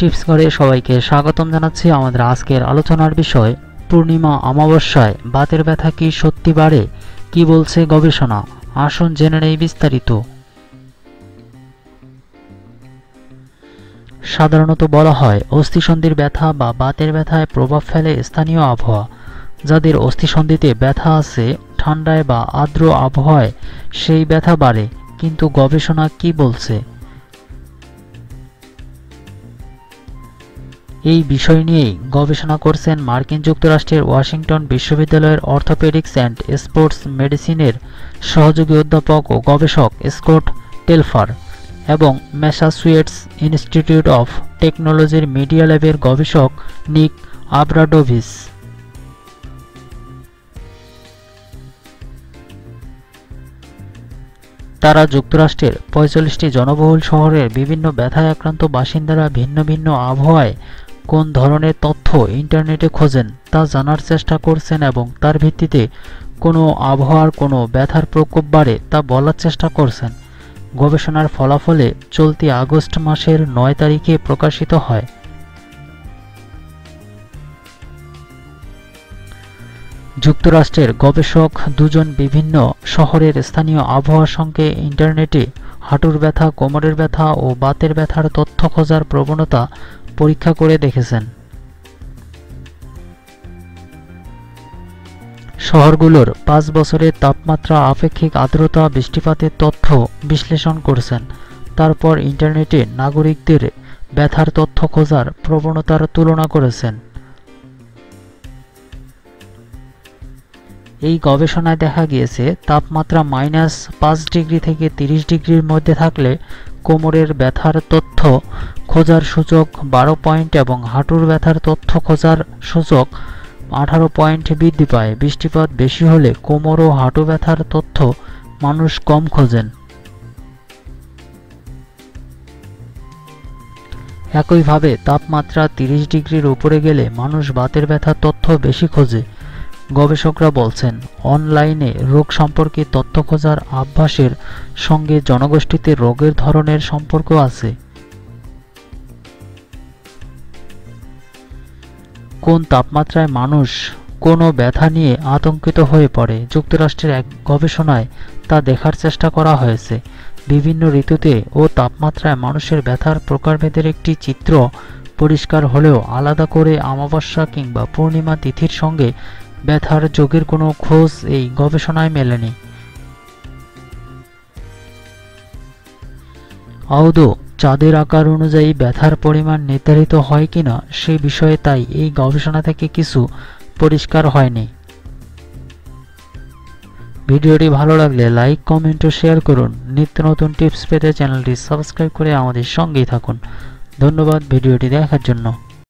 Tips করে সবাইকে স্বাগতম জানাচ্ছি আমাদের আজকের আলোচনার বিষয়, পূর্ণিমা অমাবস্যায় বাতের ব্যথা কি সত্যি বাড়ে? কি বলছে গবেষণা? আসুন জেনে নেই বিস্তারিত। সাধারণত বলা হয়, অস্থিসন্ধির ব্যথা বা বাতের ব্যথায় প্রভাব ফেলে স্থানীয় আবহাওয়া। যাদের অস্থিসন্ধিতে ব্যথা আছে, ঠান্ডায় বা আর্দ্র আবহাওয়ায় সেই ব্যথা বাড়ে। কিন্তু গবেষণা কি বলছে? এই বিষয় নিয়েই গবেষণা করছেন মার্কিন যুক্তরাষ্ট্রের ওয়াশিংটন বিশ্ববিদ্যালয়ের অর্থোপেডিক্স অ্যান্ড স্পোর্টস মেডিসিনের সহযোগী অধ্যাপক ও গবেষক স্কট টেলফার এবং ম্যাসাচুয়েটস ইনস্টিটিউট অফ টেকনোলজির মিডিয়া ল্যাবের গবেষক নিক আব্রাডোভিস। তারা যুক্তরাষ্ট্রের পঁয়তাল্লিশটি জনবহুল শহরের বিভিন্ন ব্যথায় আক্রান্ত বাসিন্দারা ভিন্ন ভিন্ন আবহাওয়ায় কোন ধরনের তথ্য ইন্টারনেটে খোঁজেন তা জানার চেষ্টা করছেন এবং তার ভিত্তিতে কোনো আবহাওয়ার কোনো ব্যথার প্রকোপ বাড়ে তা বলার চেষ্টা করছেন। গবেষণার ফলাফলে চলতি আগস্ট মাসের নয় তারিখে প্রকাশিত হয়। যুক্তরাষ্ট্রের গবেষক দুজন বিভিন্ন শহরের স্থানীয় আবহাওয়ার সঙ্গে ইন্টারনেটে হাঁটুর ব্যথা, কোমরের ব্যথা ও বাতের ব্যথার তথ্য খোঁজার প্রবণতা পরীক্ষা করে দেখেছেন। শহরগুলোর পাঁচ বছরের তাপমাত্রা, আপেক্ষিক আর্দ্রতা, বৃষ্টিপাতের তথ্য বিশ্লেষণ করছেন। তারপর ইন্টারনেটে নাগরিকদের ব্যথার তথ্য খোঁজার প্রবণতার তুলনা করেছেন। এই গবেষণায় দেখা গিয়েছে, তাপমাত্রা মাইনাস পাঁচ ডিগ্রি থেকে তিরিশ ডিগ্রির মধ্যে থাকলে কোমরের ব্যথার তথ্য খোঁজার সূচক বারো পয়েন্ট এবং হাঁটুর ব্যথার তথ্য খোঁজার সূচক আঠারো পয়েন্ট বৃদ্ধি পায়। বৃষ্টিপাত বেশি হলে কোমর ও হাঁটু ব্যথার তথ্য মানুষ কম খোঁজেন। একইভাবে তাপমাত্রা তিরিশ ডিগ্রির উপরে গেলে মানুষ বাতের ব্যথার তথ্য বেশি খোঁজে। গবেষকরা বলছেন, অনলাইনে রোগ সম্পর্কে তথ্য খোঁজার অভ্যাসের সঙ্গে জনগোষ্ঠীতে রোগের ধরনের সম্পর্ক আছে। কোন তাপমাত্রায় মানুষ কোনো ব্যথা নিয়ে আতঙ্কিত হয়ে পড়ে? যুক্তরাষ্ট্রের এক গবেষণায় তা দেখার চেষ্টা করা হয়েছে। বিভিন্ন ঋতুতে ও তাপমাত্রায় মানুষের ব্যথার প্রকারভেদের একটি চিত্র পরিষ্কার হলেও আলাদা করে অমাবস্যা কিংবা পূর্ণিমা তিথির সঙ্গে ব্যথার যোগের কোনো খোঁজ এই গবেষণায় মেলেনি। আদৌ চাঁদের আকার অনুযায়ী ব্যথার পরিমাণ নির্ধারিত হয় কিনা সে বিষয়ে তাই এই গবেষণা থেকে কিছু পরিষ্কার হয়নি। ভিডিওটি ভালো লাগলে লাইক, কমেন্ট ও শেয়ার করুন। নিত্য নতুন টিপস পেতে চ্যানেলটি সাবস্ক্রাইব করে আমাদের সঙ্গেই থাকুন। ধন্যবাদ ভিডিওটি দেখার জন্য।